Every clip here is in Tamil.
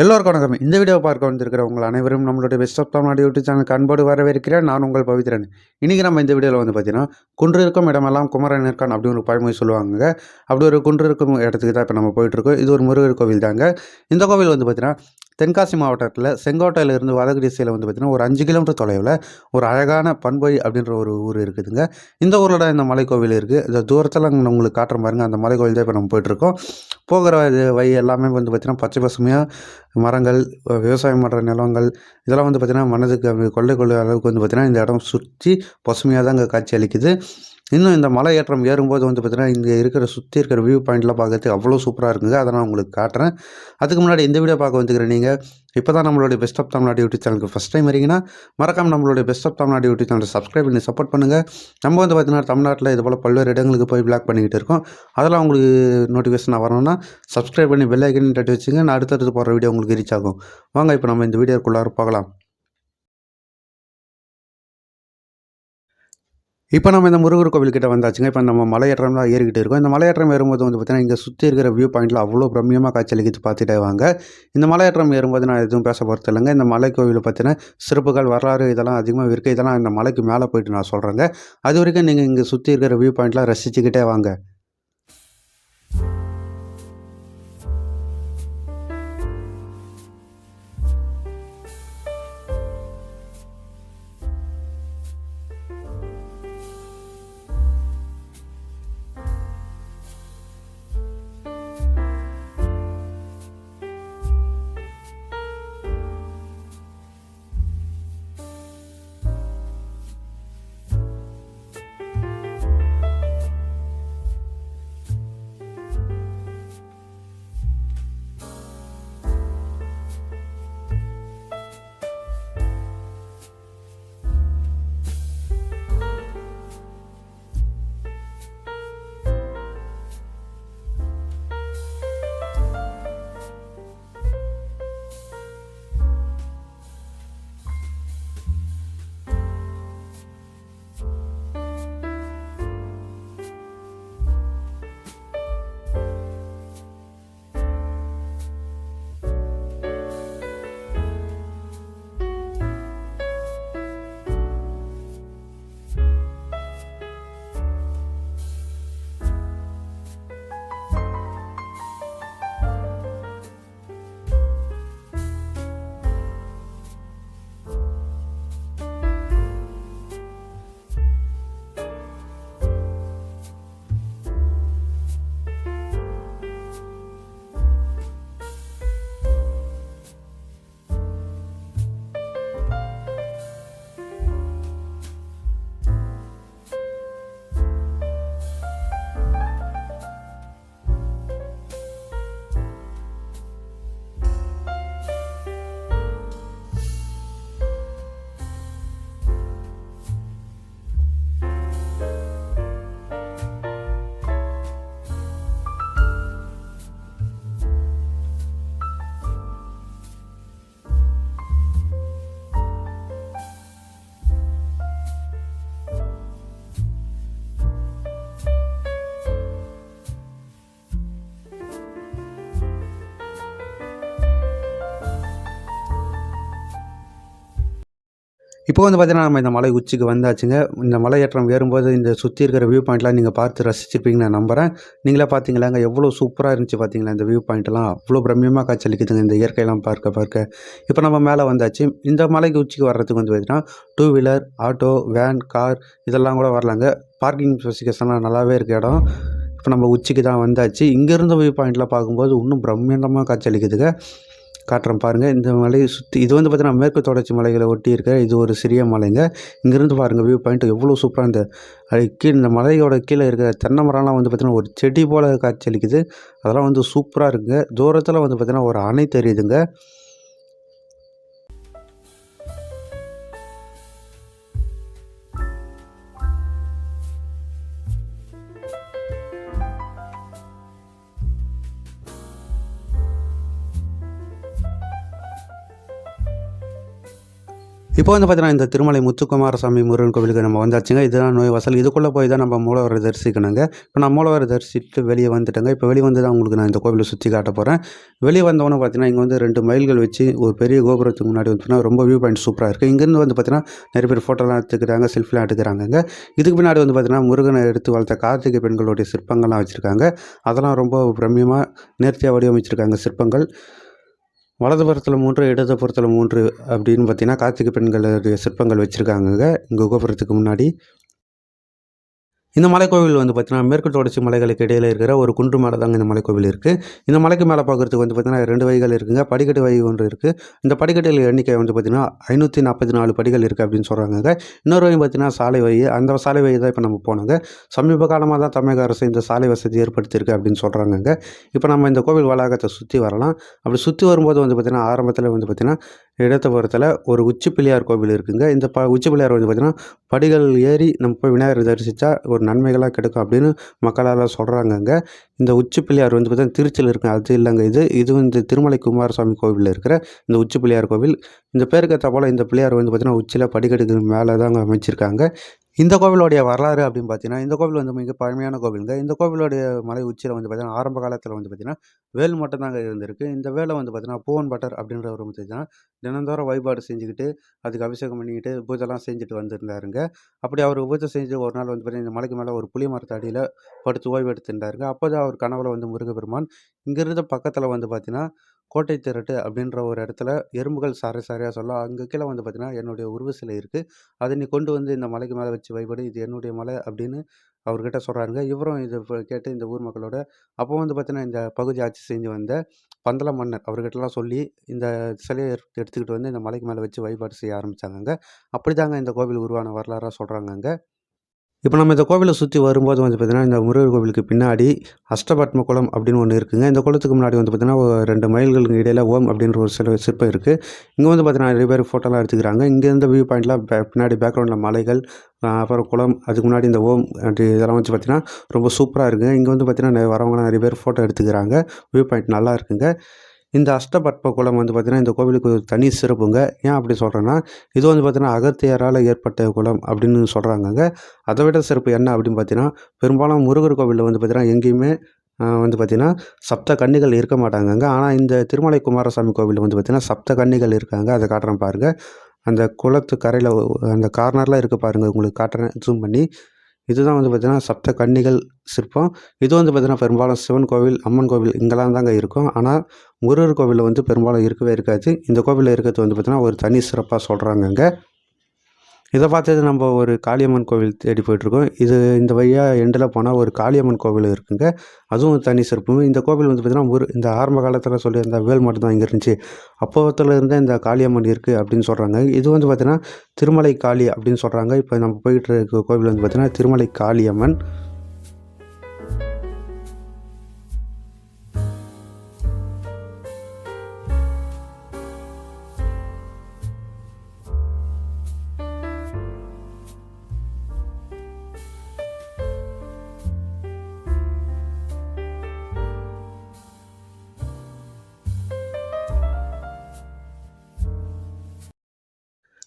எல்லோருக்கும் வணக்கம். இந்த வீடியோ பார்க்க வந்திருக்கிற உங்கள் அனைவரும் நம்மளுடைய பெஸ்ட் ஆஃப் தமிழ்நாடு யூடியூப் சேனலுக்கு அன்போடு வரவேற்கிறேன். நான் உங்கள் பவித்ரன். இன்றைக்கி நம்ம இந்த வீடியோவில் வந்து பார்த்தீங்கன்னா குன்று இருக்கும் இடமெல்லாம் குமரன் இருக்கான் அப்படி ஒரு பழமொழி சொல்லுவாங்க அப்படி ஒரு குன்று இருக்கும் இடத்துக்கு தான் இப்போ நம்ம போயிட்டுருக்கோம். இது ஒரு முருகர் கோவில் தாங்க. இந்த கோவில் வந்து பார்த்தீங்கன்னா தென்காசி மாவட்டத்தில் செங்கோட்டையிலிருந்து வடக்கு திசையில் வந்து பார்த்திங்கன்னா ஒரு அஞ்சு கிலோமீட்டர் தொலைவில் ஒரு அழகான பண்பொழி அப்படின்ற ஒரு ஊர் இருக்குதுங்க. இந்த ஊரில் தான் இந்த மலைக்கோவில் இருக்குது இந்த தூரத்தில் உங்களுக்கு காட்டுற பாருங்க அந்த மலைக்கோவில் தான் இப்போ நம்ம போயிட்டுருக்கோம். போகிற இது வழி எல்லாமே வந்து பார்த்திங்கன்னா பச்சை பசுமையாக மரங்கள் விவசாயம் பண்ணுற நிலங்கள் இதெல்லாம் வந்து பார்த்திங்கன்னா மனதுக்கு கொள்ளை கொள்ளை அளவுக்கு வந்து பார்த்திங்கன்னா இந்த இடம் சுற்றி பசுமையாக தான் அங்கே காட்சி அளிக்குது. இன்னும் இந்த மலை ஏற்றம் ஏறும்போது வந்து பார்த்திங்கன்னா இங்கே இருக்கிற சுற்றி இருக்கிற வியூ பாயிண்ட்லாம் பார்க்கறதுக்கு அவ்வளோ சூப்பராக இருக்குங்க. அதை நான் உங்களுக்கு காட்டுறேன். அதுக்கு முன்னாடி இந்த வீடியோ பார்க்க வந்துக்கிற நீங்கள் இப்போ தான் நம்மளுடைய பெஸ்ட் ஆஃப் தமிழ்நாடு யூடியூப் சேனலுக்கு ஃபஸ்ட் டைம் வரீங்கன்னா மறக்காம நம்மளுடைய பெஸ்ட் ஆஃப் தமிழ்நாடு யூடியூப் சேனலை சப்ஸ்கிரைப் பண்ணி சப்போர்ட் பண்ணுங்கள் நம்ம வந்து பார்த்திங்கன்னா தமிழ்நாட்டில் இது போல் பல்வேறு இடங்களுக்கு போய் பிளாக் பண்ணிக்கிட்டு இருக்கோம். அதெல்லாம் உங்களுக்கு நோட்டிஃபிகேஷன் வரணும்னா சப்ஸ்கிரைப் பண்ணி பெல் ஐக்கன் தட்டி வச்சுங்க. நான் அடுத்தடுத்து போகிற வீடியோ உங்களுக்கு ரீச் ஆகும். வாங்க இப்போ நம்ம இந்த வீடியோக்குள்ளார போகலாம். இப்போ நம்ம இந்த முருகர் கோவில்கிட்ட வந்தாச்சுங்க. இப்போ நம்ம மலையேற்றம் தான் ஏறிக்கிட்டு இருக்கோம். இந்த மலையேற்றம் ஏறும்போது வந்து பார்த்தீங்கன்னா இங்கே சுற்றி இருக்கிற வியூ பாயிண்டில் அவ்வளோ பிரம்மியமாக காட்சியளிக்கிட்டு பார்த்துட்டே வாங்க. இந்த மலையேற்றம் ஏறும்போது நான் எதுவும் பேச போகிறது இல்லைங்க. இந்த மலை பார்த்தீங்கன்னா பற்றின சிறப்புகள் வரலாறு இதெல்லாம் அதிகமாக இருக்குது. இதெல்லாம் இந்த மலைக்கு மேலே போயிட்டு நான் சொல்கிறேங்க அது வரைக்கும் நீங்கள் இங்கே சுற்றி இருக்கிற வியூ பாயிண்ட்லாம் ரசிச்சுக்கிட்டே வாங்க. இப்போ வந்து பார்த்தீங்கன்னா நம்ம இந்த மலை உச்சிக்கு வந்தாச்சுங்க. இந்த மலை ஏற்றம் ஏறும்போது இந்த சுற்றி இருக்கிற வியூ பாயிண்ட்லாம் நீங்கள் பார்த்து ரசிச்சிருப்பீங்கன்னு நான் நம்புகிறேன் நீங்களே பார்த்தீங்களாங்க எவ்வளோ சூப்பராக இருந்துச்சு பார்த்தீங்களா இந்த வியூ பாயிண்ட்லாம் அவ்வளோ பிரம்மியமாக காட்சியளிக்குதுங்க இந்த இயற்கையெல்லாம் பார்க்க பார்க்க. இப்போ நம்ம மேலே வந்தாச்சு. இந்த மலைக்கு உச்சிக்கு வர்றதுக்கு வந்து பார்த்தீங்கன்னா two wheeler auto van car இதெல்லாம் கூட வரலாங்க. பார்க்கிங் ஸ்பெசிஃபிகேஷன்லாம் நல்லாவே இருக்க இடம். இப்போ நம்ம உச்சிக்கு தான் வந்தாச்சு. இங்கேருந்து வியூ பாயிண்ட்லாம் பார்க்கும்போது இன்னும் பிரம்மாண்டமாக காட்சியளிக்குதுங்க. காட்டுறேன் பாருங்கள் இந்த மலையை சுற்றி இது வந்து பார்த்திங்கன்னா மேற்கு தொடர்ச்சி மலைகளை ஒட்டி இருக்க இது ஒரு சிறிய மலைங்க. இங்கேருந்து பாருங்கள் வியூ பாயிண்ட் எவ்வளோ சூப்பராக இந்த அது கீழே இந்த மலையோட கீழே இருக்கிற தென்னை மரம்லாம் வந்து பார்த்திங்கன்னா ஒரு செடி போல் காட்சியளிக்குது அதெல்லாம் வந்து சூப்பராக இருக்குங்க. தூரத்தில் வந்து பார்த்திங்கன்னா ஒரு அணை தெரியுதுங்க. இப்போ வந்து பார்த்தீங்கன்னா இந்த திருமலை முத்துக்குமாரசாமி முருகன் கோவிலுக்கு நம்ம வந்தாச்சுங்க. இதுதான் நோய் வசல். இதுக்குள்ளே போய் தான் நம்ம மூலவரை தரிசிக்கணுங்க. இப்போ நான் மூலவரை தரிசித்து வெளியே வந்துட்டேங்க. இப்போ வெளியே வந்து தான் உங்களுக்கு நான் இந்த கோவிலை சுற்றி காட்ட போகிறேன் வெளியே வந்தவொன்னே பார்த்தீங்கன்னா இங்கே வந்து ரெண்டு மைல்கள் வச்சு ஒரு பெரிய கோபுரத்துக்கு முன்னாடி வந்து ரொம்ப வியூ பாயிண்ட் சூப்பராக இருக்குது இங்கேருந்து வந்து பார்த்தீங்கன்னா நிறைய பேர் ஃபோட்டோலாம் எடுத்துக்கிறாங்க செல்ஃபிலாம் எடுக்கிறாங்கங்க. இதுக்கு பின்னாடி வந்து பார்த்தீங்கன்னா முருகனை எடுத்து வளர்த்த கார்த்திகை பெண்களுடைய சிற்பங்கள்லாம் வச்சுருக்காங்க. அதெல்லாம் ரொம்ப பிரம்மியமாக நேர்த்தியாக வடிவமைச்சிருக்காங்க சிற்பங்கள். வலதுபுறத்தில் மூன்று இடதுபுறத்தில் மூன்று அப்படின்னு பார்த்தீங்கன்னா கார்த்திகை பெண்களுடைய சிற்பங்கள் வச்சுருக்காங்கங்க. இங்கே கோபுரத்துக்கு முன்னாடி இந்த மலைக்கோவில் வந்து பார்த்திங்கன்னா மேற்கு தொடர்ச்சி மலைகளுக்கு இடையில் இருக்கிற ஒரு குன்று மேலே தாங்க இந்த மலைக்கோவில் இருக்குது இந்த மலைக்கு மேலே பார்க்குறதுக்கு வந்து பார்த்திங்கன்னா ரெண்டு வகைகள் இருக்குங்க. படிக்கட்டு வகை ஒன்று இருக்குது இந்த படிக்கட்டில் எண்ணிக்கை வந்து பார்த்தீங்கன்னா ஐநூற்றி நாற்பத்தி நாலு படிகள் இருக்குது அப்படின்னு சொல்கிறாங்க இன்னொரு வகை பார்த்திங்கன்னா சாலை வழி அந்த சாலை வழி தான் இப்போ நம்ம போனோங்க. சமீப காலமாக தான் தமிழக அரசு இந்த சாலை வசதி ஏற்படுத்தியிருக்கு அப்படின்னு சொல்கிறாங்க இப்போ நம்ம இந்த கோவில் வளாகத்தை சுற்றி வரலாம். அப்படி சுற்றி வரும்போது வந்து பார்த்திங்கன்னா ஆரம்பத்தில் வந்து பார்த்திங்கன்னா இடதுபுறத்தில் ஒரு உச்சி பிள்ளையார் கோவில் இருக்குங்க. இந்த ப உச்சி பிள்ளையார் வந்து பார்த்திங்கன்னா படிகள் ஏறி நம்ம போய் விநாயகர் தரிசித்தா ஒரு நன்மைகளாக கிடைக்கும் அப்படின்னு மக்களால் சொல்கிறாங்கங்க இந்த உச்சி பிள்ளையார் வந்து பார்த்திங்கன்னா திருச்சியில் இருக்குங்க அது இல்லைங்க. இது இது வந்து திருமலை குமாரசாமி கோவிலில் இருக்கிற இந்த உச்சி பிள்ளையார் கோவில். இந்த பேருக்கு ஏற்ற போல் இந்த பிள்ளையார் வந்து பார்த்திங்கன்னா உச்சியில் படிக்கட்டுக்கு மேலே தாங்க அமைச்சிருக்காங்க. இந்த கோவிலுடைய வரலாறு அப்படின்னு பார்த்தீங்கன்னா இந்த கோவில் வந்து மிக பழமையான கோவிலுங்க. இந்த கோவிலுடைய மலை உச்சியில் வந்து பார்த்தீங்கன்னா ஆரம்ப காலத்தில் வந்து பார்த்தீங்கன்னா வேல் மட்டும்தாங்க இருந்திருக்கு. இந்த வேலை வந்து பார்த்தீங்கன்னா பூவன் பட்டர் அப்படின்றவர் வந்து பார்த்தீங்கன்னா தினந்தோறும் வழிபாடு செஞ்சுக்கிட்டு அதுக்கு அபிஷேகம் பண்ணிக்கிட்டு பூஜைலாம் செஞ்சுட்டு வந்திருந்தாருங்க. அப்படி அவர் பூஜை செஞ்சு ஒரு நாள் வந்து பார்த்தீங்கன்னா இந்த மலைக்கு மேலே ஒரு புளி மரத்து அடியில் படுத்து ஓய்வு எடுத்துருந்தாருங்க அப்போ தான் அவர் கனவுல வந்து முருகப்பெருமான் இங்கிருந்து பக்கத்தில் வந்து பார்த்தீங்கன்னா கோட்டை திரட்டு அப்படின்ற ஒரு இடத்துல எறும்புகள் சாரை சாரையாக சொல்ல அங்கே கீழே வந்து பார்த்தீங்கன்னா என்னுடைய உருவ சிலை இருக்குது அதை நீ கொண்டு வந்து இந்த மலைக்கு மேலே வச்சு வழிபடு இது என்னுடைய மலை அப்படின்னு அவர்கிட்ட சொல்கிறாங்க இவரும் இது கேட்டு இந்த ஊர் மக்களோட அப்போ வந்து பார்த்தீங்கன்னா இந்த பகுதி ஆட்சி செஞ்சு வந்த பந்தள மன்னர் அவர்கிட்டலாம் சொல்லி இந்த சிலையை எடுத்து- எடுத்துக்கிட்டு வந்து இந்த மலைக்கு மேலே வச்சு வழிபாடு செய்ய ஆரம்பித்தாங்க அப்படி தாங்க இந்த கோவில் உருவான வரலாறாக சொல்கிறாங்கங்க இப்போ நம்ம இந்த கோவிலை சுற்றி வரும்போது வந்து பார்த்திங்கன்னா இந்த முருகர் கோவிலுக்கு பின்னாடி அஷ்டபத்ம குளம் அப்படின்னு ஒன்று இருக்குங்க. இந்த குளத்துக்கு முன்னாடி வந்து பார்த்திங்கன்னா ரெண்டு மைல்களுக்கு இடையில ஓம் அப்படின்ற ஒரு சில சிற்பம் இருக்குது இங்கே வந்து பார்த்திங்கன்னா நிறைய பேர் ஃபோட்டோலாம் எடுத்துக்கிறாங்க. இங்கேருந்து வியூ பாயிண்ட்லாம் பின்னாடி பேக்ரவுண்டில் மலைகள் அப்புறம் குளம் அதுக்கு முன்னாடி இந்த ஓம் அப்படி இதெல்லாம் வச்சு பார்த்திங்கன்னா ரொம்ப சூப்பராக இருக்குங்க. இங்கே வந்து பார்த்திங்கன்னா வரவங்களாம் நிறைய பேர் ஃபோட்டோ எடுத்துக்கிறாங்க. வியூ பாயிண்ட் நல்லா இருக்குங்க. இந்த அஷ்டபட்ப குளம் வந்து பார்த்திங்கன்னா இந்த கோவிலுக்கு ஒரு தனி சிறப்புங்க. ஏன் அப்படி சொல்கிறேன்னா இது வந்து பார்த்திங்கன்னா அகத்தியரால் ஏற்பட்ட குளம் அப்படின்னு சொல்கிறாங்கங்க அதை விட சிறப்பு என்ன அப்படின்னு பார்த்தீங்கன்னா பெரும்பாலும் முருகர் கோவிலில் வந்து பார்த்தீங்கன்னா எங்கேயுமே வந்து பார்த்திங்கன்னா சப்த கன்னிகள் இருக்க மாட்டாங்கங்க. ஆனால் இந்த திருமலை குமாரசாமி கோவிலில் வந்து பார்த்திங்கன்னா சப்த கன்னிகள் இருக்காங்க. அதை காட்டுறேன் பாருங்கள் அந்த குளத்து கரையில் அந்த கார்னரில் இருக்க பாருங்கள் உங்களுக்கு காட்டுறேன் ஜூம் பண்ணி. இதுதான் வந்து பார்த்திங்கன்னா சப்த கன்னிகள் சிற்பம். இது வந்து பார்த்திங்கன்னா பெரும்பாலும் சிவன் கோவில் அம்மன் கோவில் இங்கெல்லாம் தாங்க இருக்கும். ஆனால் முருகர் கோவிலில் வந்து பெரும்பாலும் இருக்கவே இருக்காது. இந்த கோவிலில் இருக்கிறது வந்து பார்த்திங்கன்னா ஒரு தனி சிறப்பாக சொல்கிறாங்கங்க இதை பார்த்தது நம்ம ஒரு காளியம்மன் கோவில் தேடி போயிட்டுருக்கோம். இது இந்த வழியாக எண்டில் போனால் ஒரு காளியம்மன் கோவில் இருக்குங்க. அதுவும் தனி சிறப்பு இந்த கோவில் வந்து பார்த்திங்கன்னா முரு இந்த ஆரம்ப காலத்தில் சொல்லியிருந்த வேல் மட்டும் தான் இங்கே இருந்துச்சு. அப்போத்தில் இருந்தே இந்த காளியம்மன் இருக்குது அப்படின்னு சொல்கிறாங்க இது வந்து பார்த்திங்கன்னா திருமலை காளி அப்படின்னு சொல்கிறாங்க இப்போ நம்ம போயிட்டு இருக்க கோவில் வந்து பார்த்திங்கன்னா திருமலை காளியம்மன்.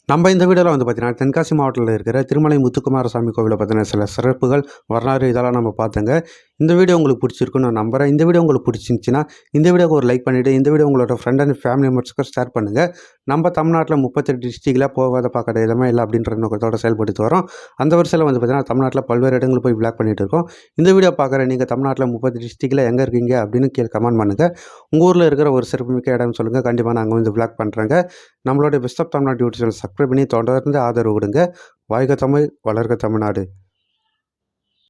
நம்ம இந்த வீடியோவில் வந்து பார்த்தீங்கன்னா தென்காசி மாவட்டத்தில் இருக்கிற திருமலை முத்துக்குமாரசாமி கோவிலை பற்றின சில சிறப்புகள் வரலாறு இதெல்லாம் நம்ம பார்த்தோங்க இந்த வீடியோ உங்களுக்கு பிடிச்சிருக்குன்னு நான் இந்த வீடியோ உங்களுக்கு பிடிச்சிருந்துச்சின்னா இந்த வீடியோக்கு ஒரு லைக் பண்ணிவிட்டு இந்த வீடியோ உங்களோட ஃப்ரெண்ட் அண்ட் ஃபேமிலி மெம்பர்ஸ்க்கு ஷேர் பண்ணுங்கள் நம்ம தமிழ்நாட்டில் முப்பத்தெட்டு டிஸ்ட்ரிக்டில் போகாத பார்க்காத இடமே இல்லை அப்படின்ற நோக்கத்தோட செயல்படுத்தி வரோம். அந்த வருஷத்தில் வந்து பார்த்தீங்கன்னா தமிழ்நாட்டில் பல்வேறு இடங்கள் போய் பிளாக் பண்ணிகிட்டு இருக்கோம். இந்த வீடியோ பார்க்குற நீங்கள் தமிழ்நாட்டில் முப்பது டிஸ்ட்ரிக்டில் எங்கே இருக்கீங்க அப்படின்னு கீழே கமெண்ட் பண்ணுங்கள் உங்கள் ஊரில் இருக்கிற ஒரு சிறப்புமிக்க இடம் சொல்லுங்கள் கண்டிப்பாக நாங்கள் வந்து பிளாக் பண்ணுறேங்க நம்மளோட best of Tamil Nadu YouTube subscribe பண்ணி தொடர்ந்து ஆதரவு கொடுங்க. வாழ்க தமிழ் வளர்க தமிழ்நாடு.